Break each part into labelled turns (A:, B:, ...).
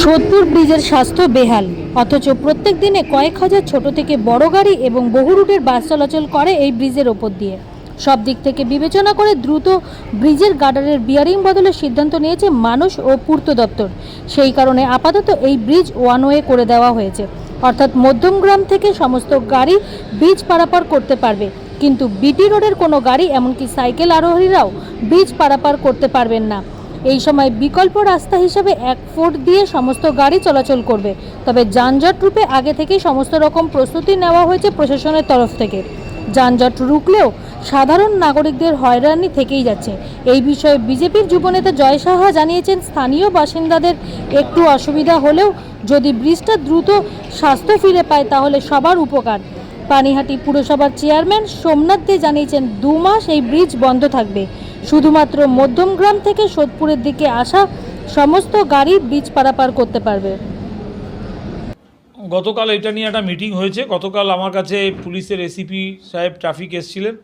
A: সোদপুর ব্রিজের স্বাস্থ্য বেহাল। অথচ প্রত্যেক দিনে কয়েক হাজার ছোট থেকে বড় গাড়ি এবং বহু রুটের বাস চলাচল করে এই ব্রিজের ওপর দিয়ে। সব দিক থেকে বিবেচনা করে দ্রুত ব্রিজের গার্ডারের বিয়ারিং বদলের সিদ্ধান্ত নিয়েছে মানুষ ও পূর্ত দপ্তর। সেই কারণে আপাতত এই ব্রিজ ওয়ান ওয়ে করে দেওয়া হয়েছে। অর্থাৎ মধ্যমগ্রাম থেকে সমস্ত গাড়ি ব্রিজ পারাপার করতে পারবে। কিন্তু বিটি রোডের কোনো গাড়ি, এমনকি সাইকেল আরোহীরাও ব্রিজ পারাপার করতে পারবেন না। এই সময় বিকল্প রাস্তা হিসেবে এক ফুট দিয়ে সমস্ত গাড়ি চলাচল করবে। তবে যানজট রূপে আগে থেকেই সমস্ত রকম প্রস্তুতি নেওয়া হয়েছে প্রশাসনের তরফ থেকে। যানজট রুখলেও সাধারণ নাগরিকদের হয়রানি থেকেই যাচ্ছে। এই বিষয়ে বিজেপির যুবনেতা জয় সাহা জানিয়েছেন, স্থানীয় বাসিন্দাদের একটু অসুবিধা হলেও যদি ব্রিজটা দ্রুত স্বাস্থ্য ফিরে পায় তাহলে সবার উপকার। পানিহাটি পুরসভার চেয়ারম্যান সোমনাথ দে জানিয়েছেন, দু মাস এই ব্রিজ বন্ধ থাকবে। শুধুমাত্র মধ্যমগ্রাম থেকে সোদপুরের দিকে আসা সমস্ত গাড়ি ব্রিজ পারাপার করতে পারবে।
B: গতকাল এটা নিয়ে একটা মিটিং হয়েছে। গতকাল আমার কাছে পুলিশের এসিপি সাহেব ট্রাফিক এসছিলেন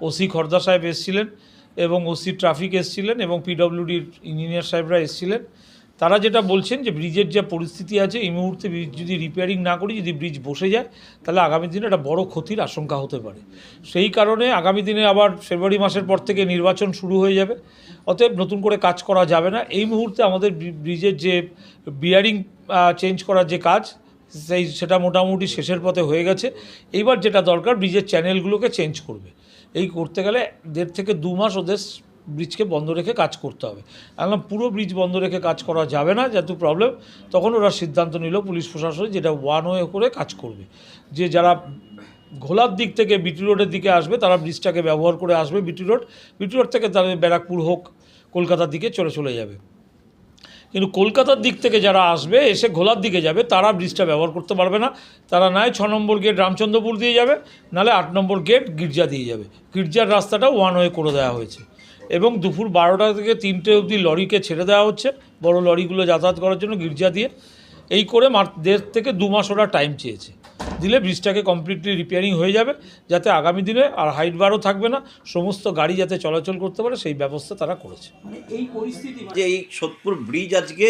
B: ওসি খর্দা সাহেব এসছিলেন এবং ওসি ট্রাফিক এসছিলেন এবং পিডব্লিউডির ইঞ্জিনিয়ার সাহেবরা এসছিলেন। তারা যেটা বলছেন যে ব্রিজের যে পরিস্থিতি আছে, এই মুহূর্তে ব্রিজ যদি রিপেয়ারিং না করি, যদি ব্রিজ বসে যায়, তাহলে আগামী দিনে একটা বড় ক্ষতির আশঙ্কা হতে পারে। সেই কারণে আগামী দিনে আবার ফেব্রুয়ারি মাসের পর থেকে নির্বাচন শুরু হয়ে যাবে। অতএব নতুন করে কাজ করা যাবে না। এই মুহূর্তে আমাদের ব্রিজের যে বিয়ারিং চেঞ্জ করার যে কাজ, সেই সেটা মোটামুটি শেষের পথে হয়ে গেছে। এইবার যেটা দরকার, ব্রিজের চ্যানেলগুলোকে চেঞ্জ করবে। এই করতে গেলে দেড় থেকে দু মাস ওদের ব্রিজকে বন্ধ রেখে কাজ করতে হবে। এখন পুরো ব্রিজ বন্ধ রেখে কাজ করা যাবে না যেহেতু প্রবলেম তখন ওরা সিদ্ধান্ত নিল পুলিশ প্রশাসন যেটা ওয়ান ওয়ে করে কাজ করবে। যে যারা ঘোলার দিক থেকে বিটি রোডের দিকে আসবে, তারা ব্রিজটাকে ব্যবহার করে আসবে বিটি রোড বিটি রোড থেকে তাদের ব্যারাকপুর হোক, কলকাতার দিকে চলে চলে যাবে। কিন্তু কলকাতার দিক থেকে যারা আসবে, এসে ঘোলার দিকে যাবে, তারা ব্রিজটা ব্যবহার করতে পারবে না। তারা নয় ছ নম্বর গেট রামচন্দ্রপুর দিয়ে যাবে, নাহলে আট নম্বর গেট গির্জা দিয়ে যাবে। গির্জার রাস্তাটা ওয়ান ওয়ে করে দেওয়া হয়েছে। এবং দুপুর বারোটা থেকে তিনটে অবধি লরিকে ছেড়ে দেওয়া হচ্ছে। বড় লরিগুলো যাতায়াত করার জন্য গির্জা দিয়ে। এই করে মার দেড় থেকে দু মাস ওরা টাইম চেয়েছে। দিলে ব্রিজটাকে কমপ্লিটলি রিপেয়ারিং হয়ে যাবে যাতে আগামী দিনে আর হাইট বারও থাকবে না সমস্ত গাড়ি যাতে চলাচল করতে পারে সেই ব্যবস্থা তারা করেছে।
C: মানে এই পরিস্থিতি যে এই সোদপুর ব্রিজ আজকে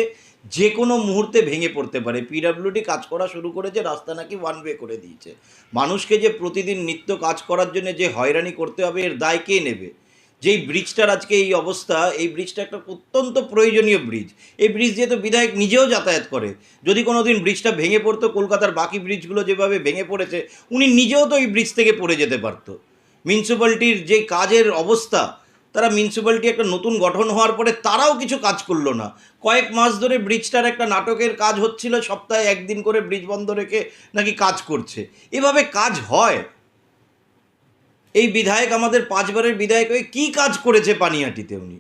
C: যে কোনো মুহূর্তে ভেঙে পড়তে পারে। পিডাব্লিউডি কাজ করা শুরু করেছে রাস্তা নাকি ওয়ান ওয়ে করে দিয়েছে। মানুষকে যে প্রতিদিন নিত্য কাজ করার জন্য যে হয়রানি করতে হবে এর দায় কে নেবে? যেই ব্রিজটার আজকে এই অবস্থা, এই ব্রিজটা একটা অত্যন্ত প্রয়োজনীয় ব্রিজ। এই ব্রিজ দিয়ে তো বিধায়ক নিজেও যাতায়াত করে, যদি কোনো দিন ব্রিজটা ভেঙে পড়তো, কলকাতার বাকি ব্রিজগুলো যেভাবে ভেঙে পড়েছে, উনি নিজেও তো এই ব্রিজ থেকে পড়ে যেতে পারতো। মিউনিসিপ্যালিটির যে কাজের অবস্থা, তারা মিউনিসিপ্যালিটি একটা নতুন গঠন হওয়ার পরে তারাও কিছু কাজ করল না। কয়েক মাস ধরে ব্রিজটার একটা নাটকের কাজ হচ্ছিল, সপ্তাহে একদিন করে ব্রিজ বন্ধ রেখে নাকি কাজ করছে। এভাবে কাজ হয় এই বিধায়ক আমাদের পাঁচবারের বিধায়ক হয়ে কী কাজ করেছে পানিহাটিতে উনি?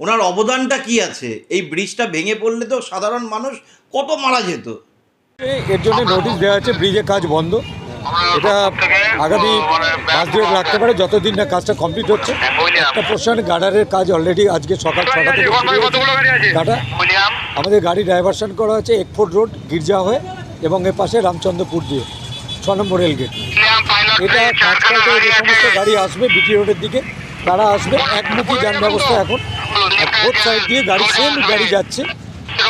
C: ওনার অবদানটা কি আছে? এই ব্রিজটা ভেঙে পড়লে তো সাধারণ মানুষ কত মারা যেত?
D: এর জন্য নোটিশ দেওয়া আছে, ব্রিজের কাজ বন্ধ। এটা আগামী পাঁচ দুয়েক লাগতে পারে, যতদিন না কাজটা কমপ্লিট হচ্ছে। একটা পোর্শন গার্ডারের কাজ অলরেডি আজকে সকাল ছটা থেকে হয়েছে। গাডার আমাদের গাড়ি ডাইভারশন করা হচ্ছে একফোর্ট রোড গির্জা হয়ে, এবং এর পাশে রামচন্দ্রপুর দিয়ে, ছ নম্বর রেল গেট এটা আজকাল করতে যে সমস্ত গাড়ি আসবে বিটি রোডের দিকে। তারা আসবে একমুখী যান ব্যবস্থা এখন। বোথ সাইড দিয়ে গাড়ি সেম গাড়ি যাচ্ছে।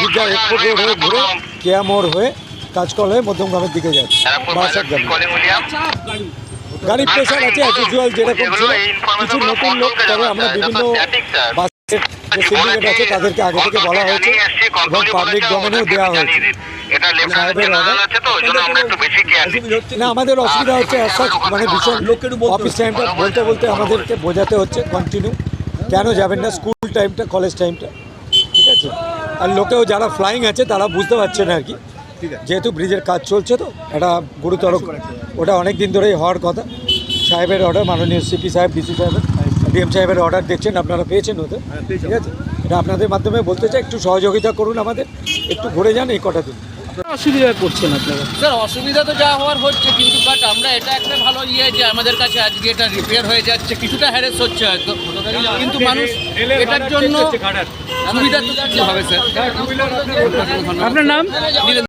D: দীঘা একফোর্ট রোড হয়ে ঘুরে কেয়ামোড় হয়ে কাজকল হয়ে মধ্যমগ্রামের দিকে যাচ্ছে। বাসার যাবে গাড়ির প্রেশার আছে অ্যাজ ইউজুয়াল যেরকম ছিল। কিছু নতুন লোক তবে আমরা বিভিন্ন বাসের যে সিন্ডিকেট আছে তাদেরকে আগে থেকে বলা হয়েছে এবং পাবলিক ডোমেনেও দেওয়া হয়েছে। না আমাদের অসুবিধা হচ্ছে মানে ভীষণ অফিস টাইমটা বলতে বলতে আমাদেরকে বোঝাতে হচ্ছে কন্টিনিউ কেন যাবেন না? স্কুল টাইমটা কলেজ টাইমটা ঠিক আছে? আর লোকেও যারা ফ্লাইং আছে তারা বুঝতে পারছে না আর কি। যেহেতু ব্রিজের কাজ চলছে তো এটা গুরুতর ওটা অনেক দিন ধরেই হওয়ার কথা। সাহেবের অর্ডার মাননীয় সিপি সাহেব ডিসি সাহেবের ডিএম সাহেবের অর্ডার দেখছেন আপনারা পেয়েছেন ওদের ঠিক আছে? এটা আপনাদের মাধ্যমে বলতে চাই একটু সহযোগিতা করুন আমাদের একটু ঘুরে যান এই কটা দিন।
E: অসুবিধায় পড়ছেন আপনারা?
F: স্যার অসুবিধা তো যা হওয়ার হচ্ছে কিন্তু বাট আমরা এটা একটা ভালো ইয়ে যে আমাদের কাছে আজকে এটা রিপেয়ার হয়ে যাচ্ছে কিছুটা হ্যারেস হচ্ছে হয়তো। কিন্তু মানুষ এটার জন্য সুবিধা তো হবে স্যার।
E: আপনার নাম?